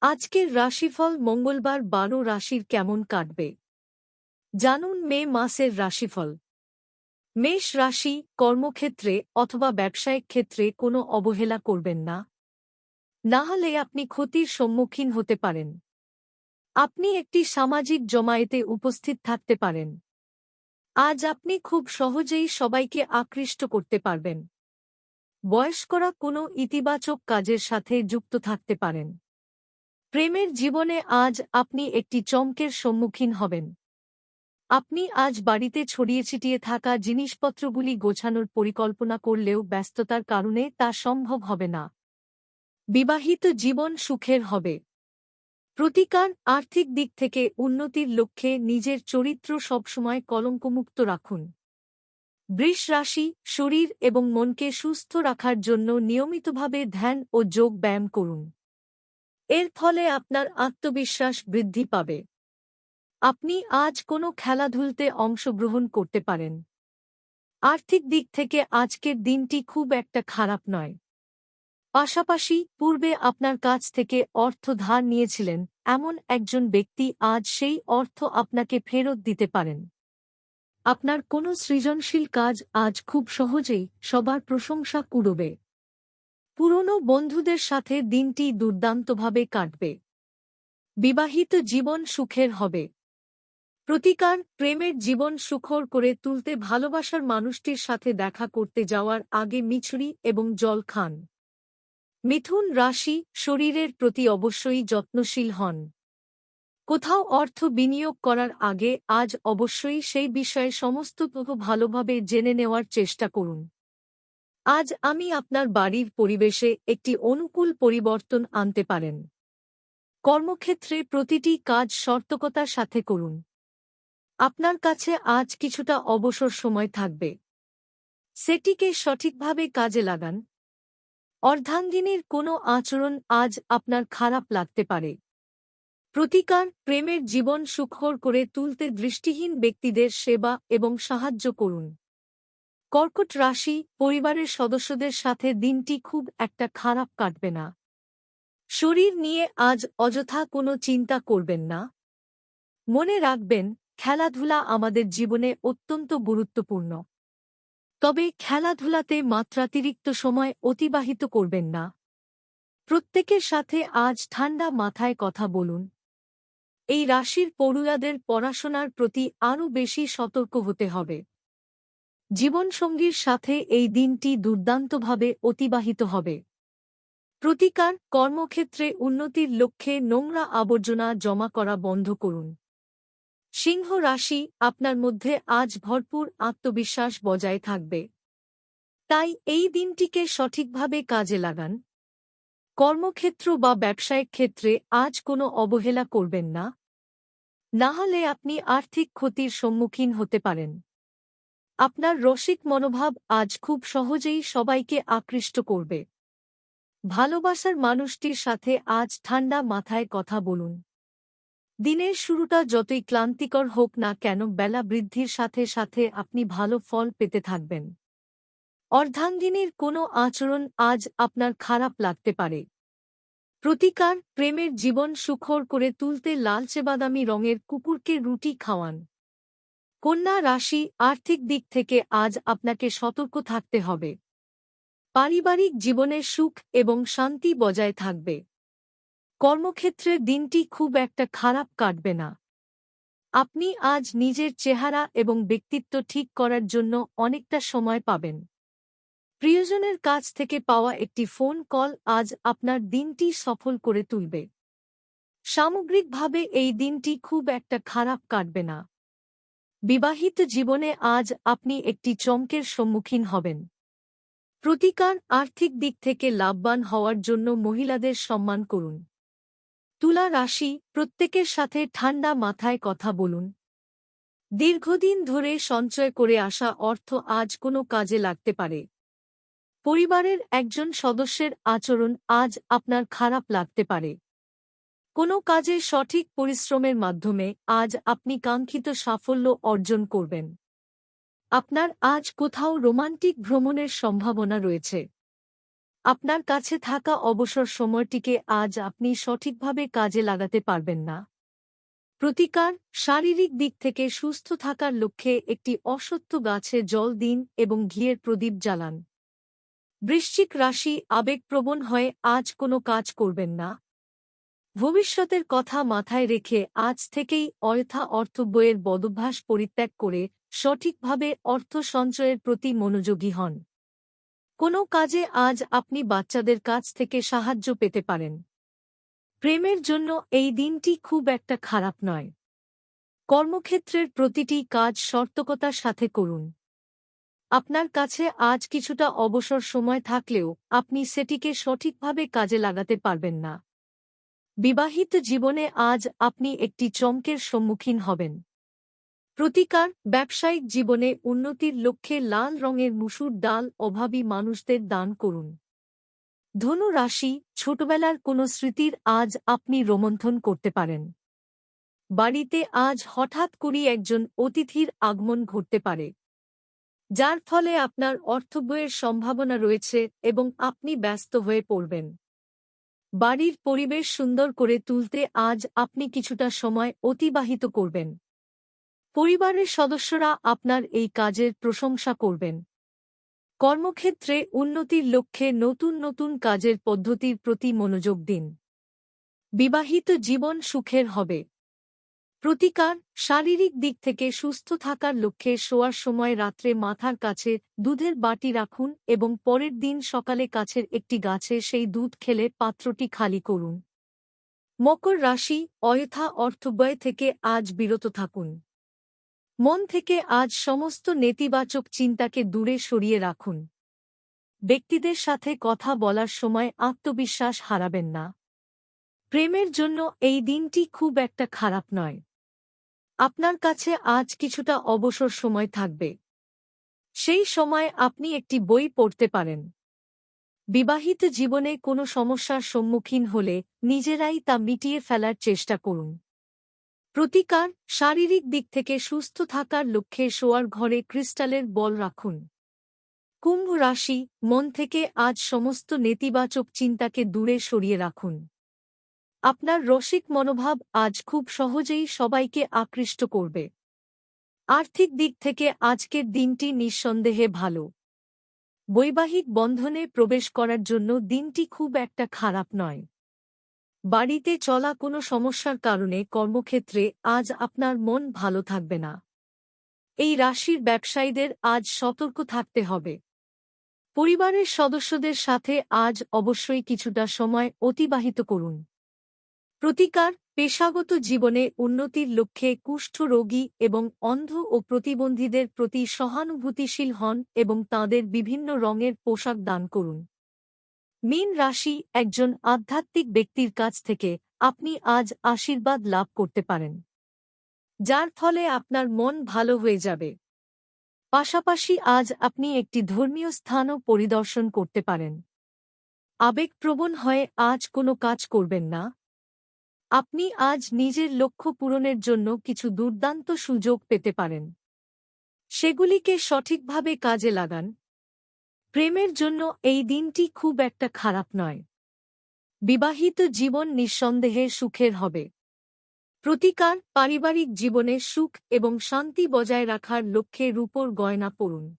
আজকের রাশিফল মঙ্গলবার বারো রাশির কেমন কাটবে? জানুন মে মাসের রাশিফল। মেষ রাশি কর্মক্ষেত্রে অথবা ব্যবসায়িক ক্ষেত্রে কোনো অবহেলা করবেন না। না হলে আপনি ক্ষতির সম্মুখীন হতে পারেন। আপনি একটি সামাজিক জমায়েতে উপস্থিত থাকতে পারেন। আজ আপনি খুব সহজেই সবাইকে আকৃষ্ট করতে পারবেন। বয়স্করা কোনো ইতিবাচক কাজের সাথে যুক্ত থাকতে পারেন। প্রেমের জীবনে আজ আপনি একটি চমকের সম্মুখীন হবেন। আপনি আজ বাড়িতে ছড়িয়ে ছিটিয়ে থাকা জিনিসপত্রগুলি গোছানোর পরিকল্পনা করলেও ব্যস্ততার কারণে তা সম্ভব হবে না। বিবাহিত জীবন সুখের হবে। প্রতিকার আর্থিক দিক থেকে উন্নতির লক্ষ্যে নিজের চরিত্র সবসময় কলঙ্কমুক্ত রাখুন। বৃষ রাশি, শরীর এবং মনকে সুস্থ রাখার জন্য নিয়মিতভাবে ধ্যান ও যোগ ব্যায়াম করুন। এর ফলে আপনার আত্মবিশ্বাস বৃদ্ধি পাবে। আপনি আজ কোনো খেলাধুলতে অংশগ্রহণ করতে পারেন। আর্থিক দিক থেকে আজকের দিনটি খুব একটা খারাপ নয়। পাশাপাশি পূর্বে আপনার কাছ থেকে অর্থ ধার নিয়েছিলেন এমন একজন ব্যক্তি আজ সেই অর্থ আপনাকে ফেরত দিতে পারেন। আপনার কোনো সৃজনশীল কাজ আজ খুব সহজেই সবার প্রশংসা কুড়বে। পুরনো বন্ধুদের সাথে দিনটি দুর্দান্তভাবে কাটবে। বিবাহিত জীবন সুখের হবে। প্রতিকার, প্রেমের জীবন সুখর করে তুলতে ভালোবাসার মানুষটির সাথে দেখা করতে যাওয়ার আগে মিছরি এবং জল খান। মিথুন রাশি, শরীরের প্রতি অবশ্যই যত্নশীল হন। কোথাও অর্থ বিনিয়োগ করার আগে আজ অবশ্যই সেই বিষয়ে সমস্ত ভালোভাবে জেনে নেওয়ার চেষ্টা করুন। আজ আমি আপনার বাড়ির পরিবেশে একটি অনুকূল পরিবর্তন আনতে পারেন। কর্মক্ষেত্রে প্রতিটি কাজ সর্তকতার সাথে করুন। আপনার কাছে আজ কিছুটা অবসর সময় থাকবে। সেটিকে সঠিকভাবে কাজে লাগান। অর্ধাঙ্গিনীর কোনো আচরণ আজ আপনার খারাপ লাগতে পারে। প্রতিকার, প্রেমের জীবন সুখর করে তুলতে দৃষ্টিহীন ব্যক্তিদের সেবা এবং সাহায্য করুন। কর্কট রাশি পরিবারের সদস্যদের সাথে দিনটি খুব একটা খারাপ কাটবে না। শরীর নিয়ে আজ অযথা কোনো চিন্তা করবেন না। মনে রাখবেন, খেলাধুলা আমাদের জীবনে অত্যন্ত গুরুত্বপূর্ণ। তবে খেলাধুলাতে মাত্রাতিরিক্ত সময় অতিবাহিত করবেন না। প্রত্যেকের সাথে আজ ঠান্ডা মাথায় কথা বলুন। এই রাশির পড়ুয়াদের পড়াশোনার প্রতি আরও বেশি সতর্ক হতে হবে। জীবনসঙ্গীর সাথে এই দিনটি দুর্দান্তভাবে অতিবাহিত হবে। প্রতিকার, কর্মক্ষেত্রে উন্নতির লক্ষ্যে নোংরা আবর্জনা জমা করা বন্ধ করুন। সিংহ রাশি আপনার মধ্যে আজ ভরপুর আত্মবিশ্বাস বজায় থাকবে। তাই এই দিনটিকে সঠিকভাবে কাজে লাগান। কর্মক্ষেত্র বা ব্যবসায়িক ক্ষেত্রে আজ কোনো অবহেলা করবেন না। না হলে আপনি আর্থিক ক্ষতির সম্মুখীন হতে পারেন। আপনার রসিক মনোভাব আজ খুব সহজেই সবাইকে আকৃষ্ট করবে। ভালোবাসার মানুষটির সাথে আজ ঠান্ডা মাথায় কথা বলুন। দিনের শুরুটা যতই ক্লান্তিকর হোক না কেন, বেলা বৃদ্ধির সাথে সাথে আপনি ভালো ফল পেতে থাকবেন। অর্ধাঙ্গিনীর কোনো আচরণ আজ আপনার খারাপ লাগতে পারে। প্রতিকার, প্রেমের জীবন সুখর করে তুলতে লালচে বাদামি রঙের কুকুরকে রুটি খাওয়ান। কন্যা রাশি আর্থিক দিক থেকে আজ আপনাকে সতর্ক থাকতে হবে। পারিবারিক জীবনে সুখ এবং শান্তি বজায় থাকবে। কর্মক্ষেত্রে দিনটি খুব একটা খারাপ কাটবে না। আপনি আজ নিজের চেহারা এবং ব্যক্তিত্ব ঠিক করার জন্য অনেকটা সময় পাবেন। প্রিয়জনের কাছ থেকে পাওয়া একটি ফোন কল আজ আপনার দিনটি সফল করে তুলবে। সামগ্রিকভাবে এই দিনটি খুব একটা খারাপ কাটবে না। বিবাহিত জীবনে আজ আপনি একটি চমকের সম্মুখীন হবেন। প্রতিকার আর্থিক দিক থেকে লাভবান হওয়ার জন্য মহিলাদের সম্মান করুন। তুলা রাশি, প্রত্যেকের সাথে ঠান্ডা মাথায় কথা বলুন। দীর্ঘদিন ধরে সঞ্চয় করে আসা অর্থ আজ কোনো কাজে লাগতে পারে। পরিবারের একজন সদস্যের আচরণ আজ আপনার খারাপ লাগতে পারে। কোনো কাজে সঠিক পরিশ্রমের মাধ্যমে আজ আপনি কাঙ্ক্ষিত সাফল্য অর্জন করবেন। আপনার আজ কোথাও রোমান্টিক ভ্রমণের সম্ভাবনা রয়েছে। আপনার কাছে থাকা অবসর সময়টিকে আজ আপনি সঠিকভাবে কাজে লাগাতে পারবেন না। প্রতিকার, শারীরিক দিক থেকে সুস্থ থাকার লক্ষ্যে একটি অসত্য গাছে জল দিন এবং ঘিয়ের প্রদীপ জ্বালান। বৃশ্চিক রাশি আবেগপ্রবণ হয়ে আজ কোনো কাজ করবেন না। ভবিষ্যতের কথা মাথায় রেখে আজ থেকেই অয়থা অর্থব্যয়ের বদভ্যাস পরিত্যাগ করে সঠিকভাবে অর্থ সঞ্চয়ের প্রতি মনোযোগী হন। কোনো কাজে আজ আপনি বাচ্চাদের কাছ থেকে সাহায্য পেতে পারেন। প্রেমের জন্য এই দিনটি খুব একটা খারাপ নয়। কর্মক্ষেত্রের প্রতিটি কাজ সর্তকতার সাথে করুন। আপনার কাছে আজ কিছুটা অবসর সময় থাকলেও আপনি সেটিকে সঠিকভাবে কাজে লাগাতে পারবেন না। বিবাহিত জীবনে আজ আপনি একটি চমকের সম্মুখীন হবেন। প্রতিকার, ব্যবসায়িক জীবনে উন্নতির লক্ষ্যে লাল রঙের মুসুর ডাল অভাবী মানুষদের দান করুন। ধনু রাশি ছোটবেলার কোনো স্মৃতির আজ আপনি রোমন্থন করতে পারেন। বাড়িতে আজ হঠাৎ করি একজন অতিথির আগমন ঘটতে পারে। যার ফলে আপনার অর্থব্যয়ের সম্ভাবনা রয়েছে এবং আপনি ব্যস্ত হয়ে পড়বেন। বাড়ির পরিবেশ সুন্দর করে তুলতে আজ আপনি কিছুটা সময় অতিবাহিত করবেন। পরিবারের সদস্যরা আপনার এই কাজের প্রশংসা করবেন। কর্মক্ষেত্রে উন্নতির লক্ষ্যে নতুন নতুন কাজের পদ্ধতির প্রতি মনোযোগ দিন। বিবাহিত জীবন সুখের হবে। প্রতিকার শারীরিক দিক থেকে সুস্থ থাকার লক্ষ্যে শোয়ার সময় রাত্রে মাথার কাছে দুধের বাটি রাখুন এবং পরের দিন সকালে কাছের একটি গাছে সেই দুধ খেলে পাত্রটি খালি করুন। মকর রাশি অয়থা অর্থব্যয় থেকে আজ বিরত থাকুন। মন থেকে আজ সমস্ত নেতিবাচক চিন্তাকে দূরে সরিয়ে রাখুন। ব্যক্তিদের সাথে কথা বলার সময় আত্মবিশ্বাস হারাবেন না। প্রেমের জন্য এই দিনটি খুব একটা খারাপ নয়। আপনার কাছে আজ কিছুটা অবসর সময় থাকবে। সেই সময় আপনি একটি বই পড়তে পারেন। বিবাহিত জীবনে কোনো সমস্যার সম্মুখীন হলে নিজেরাই তা মিটিয়ে ফেলার চেষ্টা করুন। প্রতিকার, শারীরিক দিক থেকে সুস্থ থাকার লক্ষ্যে শোয়ার ঘরে ক্রিস্টালের বল রাখুন। কুম্ভ রাশি, মন থেকে আজ সমস্ত নেতিবাচক চিন্তাকে দূরে সরিয়ে রাখুন। আপনার রসিক মনোভাব আজ খুব সহজেই সবাইকে আকৃষ্ট করবে। আর্থিক দিক থেকে আজকের দিনটি নিঃসন্দেহে ভালো। বৈবাহিক বন্ধনে প্রবেশ করার জন্য দিনটি খুব একটা খারাপ নয়। বাড়িতে চলা কোনো সমস্যার কারণে কর্মক্ষেত্রে আজ আপনার মন ভালো থাকবে না। এই রাশির ব্যবসায়ীদের আজ সতর্ক থাকতে হবে। পরিবারের সদস্যদের সাথে আজ অবশ্যই কিছুটা সময় অতিবাহিত করুন। প্রতিকার, পেশাগত জীবনে উন্নতির লক্ষ্যে কুষ্ঠ রোগী এবং অন্ধ ও প্রতিবন্ধীদের প্রতি সহানুভূতিশীল হন এবং তাঁদের বিভিন্ন রঙের পোশাক দান করুন। মীন রাশি একজন আধ্যাত্মিক ব্যক্তির কাছ থেকে আপনি আজ আশীর্বাদ লাভ করতে পারেন। যার ফলে আপনার মন ভালো হয়ে যাবে। পাশাপাশি আজ আপনি একটি ধর্মীয় স্থানও পরিদর্শন করতে পারেন। আবেগপ্রবণ হয়ে আজ কোনো কাজ করবেন না। আপনি আজ নিজের লক্ষ্য পূরণের জন্য কিছু দুর্দান্ত সুযোগ পেতে পারেন। সেগুলিকে সঠিকভাবে কাজে লাগান। প্রেমের জন্য এই দিনটি খুব একটা খারাপ নয়। বিবাহিত জীবন নিঃসন্দেহে সুখের হবে। প্রতিকার, পারিবারিক জীবনে সুখ এবং শান্তি বজায় রাখার লক্ষ্যে রূপর গয়না পড়ুন।